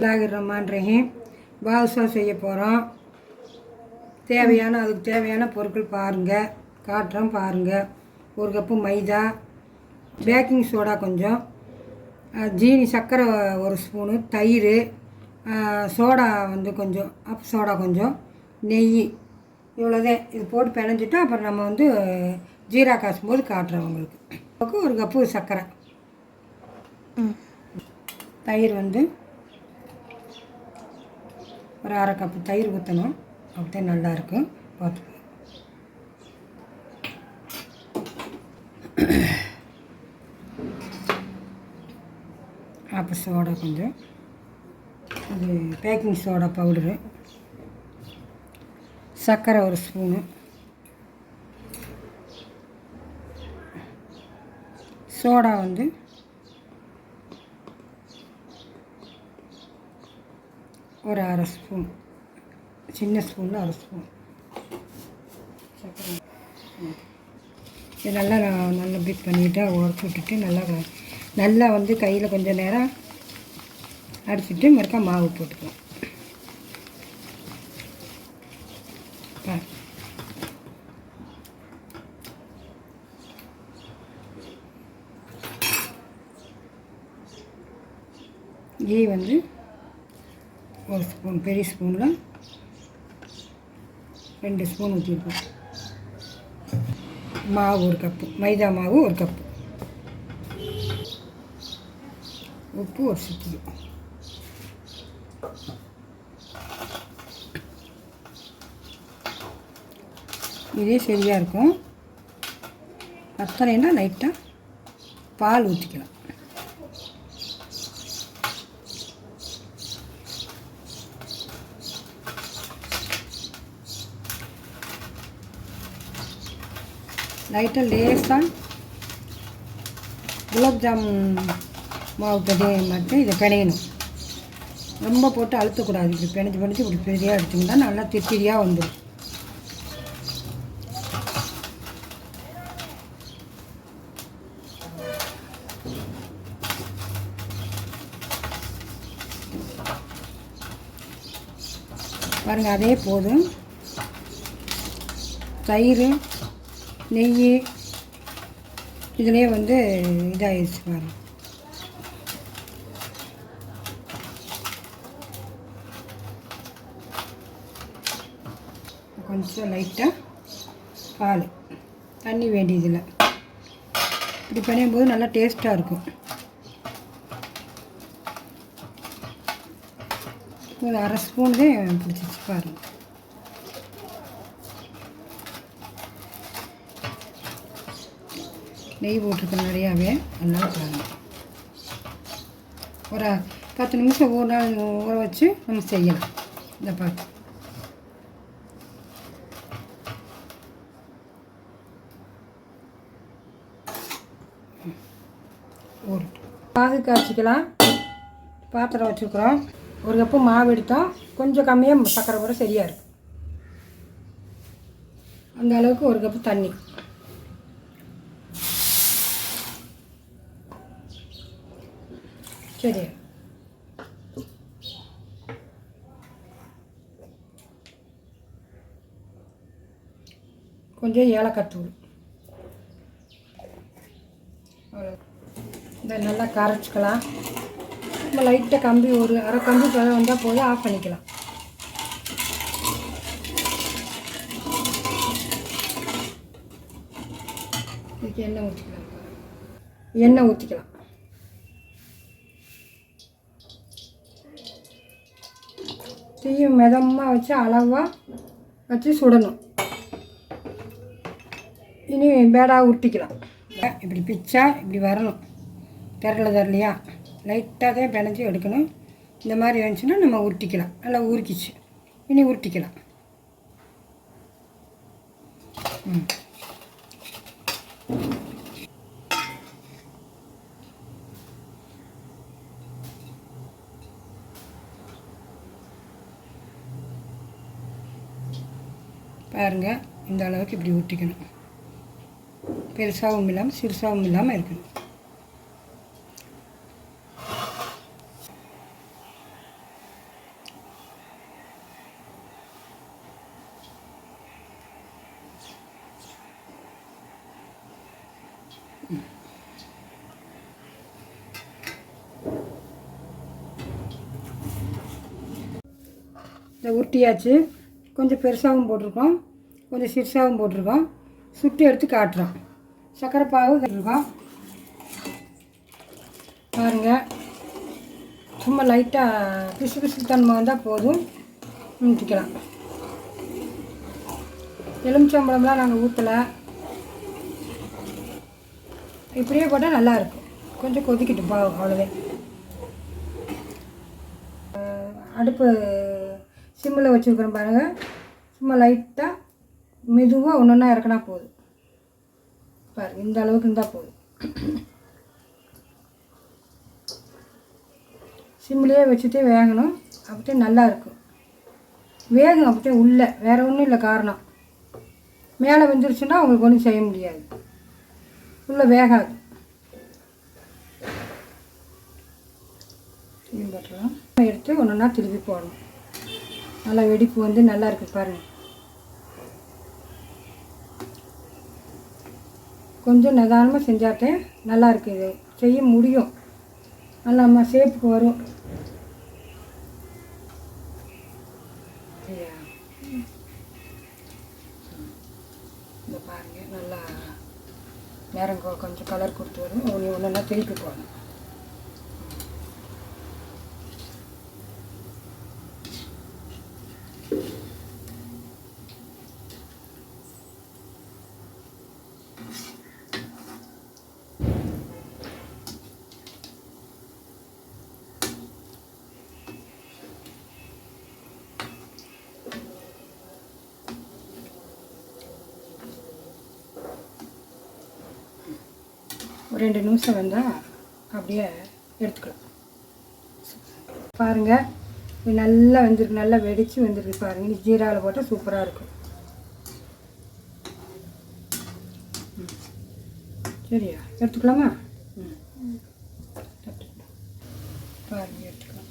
ரஹ்மான் ரஹீம் பாதுஷா செய்ய போகிறோம் தேவையான அதுக்கு தேவையான பொருட்கள் பாருங்கள் காட்டுறோம் பாருங்கள் ஒரு கப்பு மைதா பேக்கிங் சோடா கொஞ்சம் ஜீனி சர்க்கரை ஒரு ஸ்பூனு தயிர் சோடா வந்து கொஞ்சம் அப் சோடா கொஞ்சம் நெய் இவ்வளோதான் இது போட்டு பிணைஞ்சிட்டு அப்புறம் நம்ம வந்து ஜீரா காசும் போது காட்டுறோம் உங்களுக்கு. ஒரு கப்பு சர்க்கரை தயிர் வந்து ஒரு அரை கப்பு தயிர் ஊற்றணும் அப்படியே நல்லாயிருக்கும் பார்த்து. அப்போ சோடா கொஞ்சம். இது பேக்கிங் சோடா பவுடரு சர்க்கரை ஒரு ஸ்பூனு சோடா வந்து ஒரு அரை ஸ்பூன். சின்ன ஸ்பூனில் அரை ஸ்பூன். இது நல்லா நான் நல்லா பீட் பண்ணிவிட்டு உடச்சி விட்டுட்டு நல்லா நல்லா வந்து கையில் கொஞ்சம் நேரம் அடிச்சுட்டு மறுக்கா மாவு போட்டுக்கலாம். பாரு. கீ வந்து ஒரு ஸ்பூன் பெரிய ஸ்பூனில் ரெண்டு ஸ்பூன் ஊற்றிருக்கோம் மாவு ஒரு கப்பு மைதா மாவு ஒரு கப்பு. உப்பு ஒரு சிட்டிகை. இதே சரியாக இருக்கும். பத்தலைன்னா லைட்டாக பால் ஊற்றிக்கலாம் லைட்டாக லேசாக குலாப் ஜாமுன் மாவு பெரிய மட்டும் இதை பிணையணும். ரொம்ப போட்டு அழுத்தக்கூடாது. இப்படி பிணைஞ்சு பிணைஞ்சு இப்படி பெரியாக எடுத்திங்கன்னா நல்லா திட்டிரியாக வந்துடும் பாருங்கள் அதே போதும். தயிர் நெய். இதுலேயே வந்து இதாகிடுச்சு பாருங்க. கொஞ்சம் லைட்டாக பால். தண்ணி வேண்டியதில்லை. இப்படி பிணையும் போது நல்லா டேஸ்ட்டாக இருக்கும். ஒரு அரை ஸ்பூன் தான் பிடிச்சிச்சு பாருங்க. நெய் போட்டிருக்க நிறையாவே நல்லா பாருங்க ஒரு பத்து நிமிஷம் ஒரு நாள் ஊற வச்சு நம்ம செய்யலாம். இந்த பார்த்து பாகு காய்ச்சிக்கலாம். பாத்திரம் வச்சுருக்குறோம். ஒரு கப்பு மாவு எடுத்தோம் கொஞ்சம் கம்மியாக சக்கரை போட சரியாக இருக்கும். அந்த அளவுக்கு ஒரு கப்பு தண்ணி. சரி. கொஞ்சம் ஏலக்காய் இதை நல்லா கரைச்சிக்கலாம். நம்ம லைட்டாக கம்பி ஒரு அரை கம்பி பதம் வந்தால் போதும் ஆஃப் பண்ணிக்கலாம். இதுக்கு எண்ணெய் ஊற்றிக்கலாம் எண்ணெய் ஊற்றிக்கலாம் தீயை மிதமாக வச்சு அளவாக வச்சு சுடணும். இனி பேடா உருட்டிக்கலாம். இப்படி பிச்சா இப்படி வரணும். திரல தரலையா? லைட்டாக தான் பிணைஞ்சி எடுக்கணும். இந்த மாதிரி வந்துச்சுன்னா நம்ம உருட்டிக்கலாம். நல்லா உருக்கிச்சு. இனி உருட்டிக்கலாம். ம். பாருங்க. இந்த அளவுக்கு இப்படி ஊற்றிக்கணும் பெருசாகவும் இல்லாமல் சிறுசாகவும் இல்லாமல் இருக்கணும். இந்த உருட்டியாச்சு கொஞ்சம் பெருசாகவும் போட்டிருக்கோம். கொஞ்சம் சிறுசாகவும் போட்டிருக்கோம். சுட்டு எடுத்து காட்டுறோம். சர்க்கரை பாகு இருக்கோம் பாருங்கள் சும்மா லைட்டாக பிசு பிசு தன்மை வந்தால் போதும். நிறுத்திக்கலாம். எலுமிச்சம்பழம்லாம் நாங்கள் ஊற்றலை இப்படியே போட்டால் நல்லாயிருக்கும் கொஞ்சம் கொதிக்கிட்டு பா அவ்வளோவே. அடுப்பு சிம்மில் வச்சுருக்குறோம் பாருங்கள் சும்மா லைட்டாக மெதுவாக ஒன்று ஒன்றா இறக்குனா போதும். பாருங்க இந்த அளவுக்கு இருந்தால் போதும். சிம்லேயே வச்சுட்டே வேகணும் அப்படியே நல்லாயிருக்கும் வேகும் அப்படியே உள்ளே வேறு ஒன்றும் இல்லை காரணம். மேலே வந்துருச்சுன்னா உங்களுக்கு ஒன்றும் செய்ய முடியாது. உள்ளே வேகாது. எடுத்து ஒன்று ஒன்றா திருப்பி போடணும். நல்லா வெடிப்பு வந்து நல்லா இருக்கு பாருங்கள் கொஞ்சம் நிதானமாக செஞ்சாட்டே நல்லா இருக்குது செய்ய முடியும். நல்லா நம்ம ஷேப்புக்கு வரும். இந்த பாருங்க நல்லா நேரம் கொஞ்சம் கலர் கொடுத்து வரும். ஒன்று ஒன்றா திருப்பி போகணும் ஒரு ரெண்டு நிமிஷம் வந்தால் அப்படியே எடுத்துக்கலாம் பாருங்கள் நல்லா வெந்திருக்கு நல்லா வெடித்து வெந்திருக்கு பாருங்கள் நீ ஜீராவில் போட்டால் சூப்பராக இருக்கும் ம். சரியா எடுத்துக்கலாமா ம் எடுத்துக்கலாம். பாருங்க எடுத்துக்கலாம்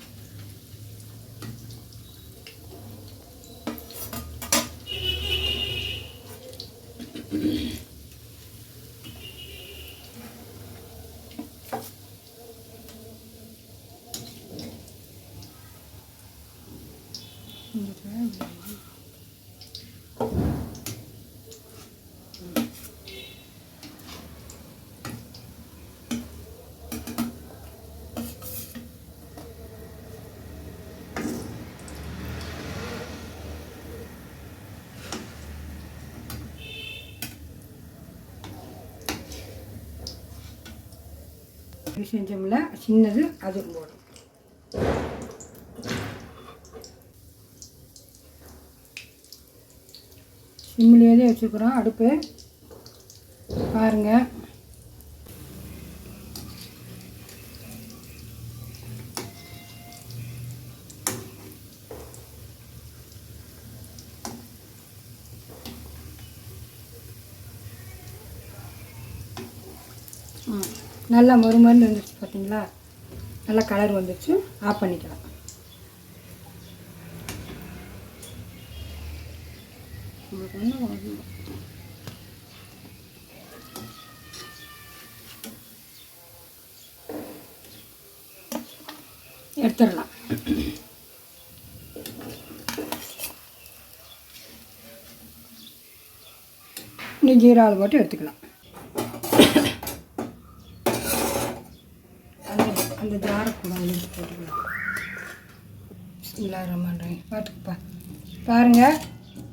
இது செஞ்சோம்ல சின்னது அது போடும் சிம்மிலேயே தான் வச்சுருக்குறோம் அடுப்பு பாருங்க. ம். நல்லா மறுமருந்து வந்துச்சு பார்த்தீங்களா நல்லா கலர் வந்துச்சு. ஆஃப் பண்ணிக்கலாம். ஒன்றும் எடுத்துடலாம். இன்னும் ஜீராவில் போட்டு எடுத்துக்கலாம். அந்த அந்த ஜாரை கூட போட்டுக்கலாம். பார்த்துக்குப்பா பாருங்கள்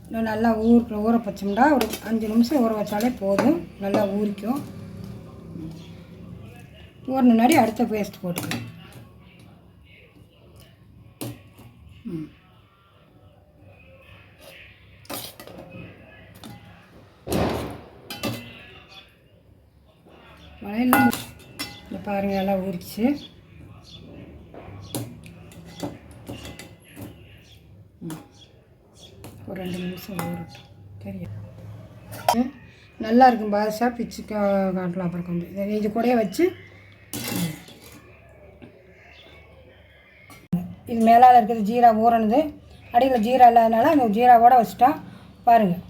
இன்னும் நல்லா ஊருக்குள்ள ஊற வச்சோம்னா ஒரு அஞ்சு நிமிஷம் ஊற வச்சாலே போதும். நல்லா ஊறிக்கும். ஊறின முன்னாடி அடுத்த பேஸ்ட் போட்டுக்கலாம் ம். மழையெல்லாம் பாருங்கள் பாருங்க எல்லாம் ஊறிச்சு ம். ஒரு ரெண்டு நிமிஷம் ஊறட்டும் ம். நல்லா இருக்கும் பாதுஷா பிச்சு காட்டலாம் அப்புறம் கொஞ்சம். இதை இது கூடயே வச்சு. இது மேலால் இருக்கிறது ஜீரா ஊறினது அடியில் ஜீரா இல்லாதனால அந்த ஜீராவோட வச்சுட்டோம் பாருங்கள்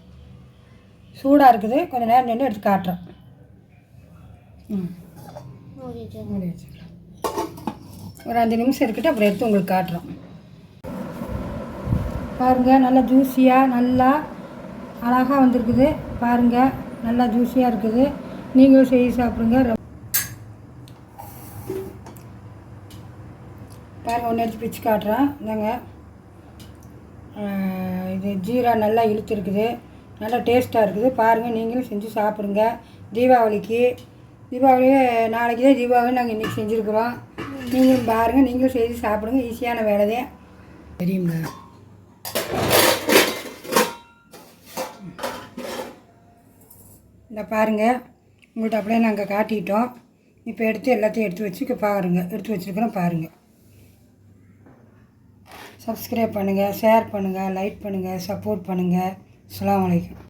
சூடாக இருக்குது. கொஞ்சம் நேரம் நின்று எடுத்து காட்டுறோம் ம். ஒரு அஞ்சு நிமிஷம் இருக்கட்டும் அப்புறம் எடுத்து உங்களுக்கு காட்டுறோம் பாருங்கள் நல்லா ஜூஸியாக நல்லா அழகாக வந்திருக்குது. பாருங்கள் நல்லா ஜூஸியாக இருக்குது. நீங்களும் செய்து சாப்பிடுங்க. ரொம்ப- பாருங்கள் ஒன்று எடுத்து பிச்சு காட்டுறேன். இந்தாங்க. இது ஜீரா நல்லா இழுத்துருக்குது. நல்லா டேஸ்ட்டாக இருக்குது. பாருங்கள் நீங்களும் செஞ்சு சாப்பிடுங்க. தீபாவளிக்கு தீபாவளி நாளைக்கு தான் தீபாவளி நாங்கள் இன்றைக்கி செஞ்சுருக்குறோம். நீங்களும் பாருங்கள் நீங்களும் செய்து சாப்பிடுங்க. ஈஸியான வேலை தான் தெரியுங்க இந்த பாருங்கள் உங்கள்கிட்ட அப்படியே நாங்கள் காட்டிட்டோம். இப்போ எடுத்து எல்லாத்தையும் எடுத்து வச்சு பாருங்கள் எடுத்து வச்சுருக்கிறோம் பாருங்கள் சப்ஸ்கிரைப் பண்ணுங்கள் ஷேர் பண்ணுங்கள் லைக் பண்ணுங்கள் சப்போர்ட் பண்ணுங்கள் அலாம் வலைக்கம்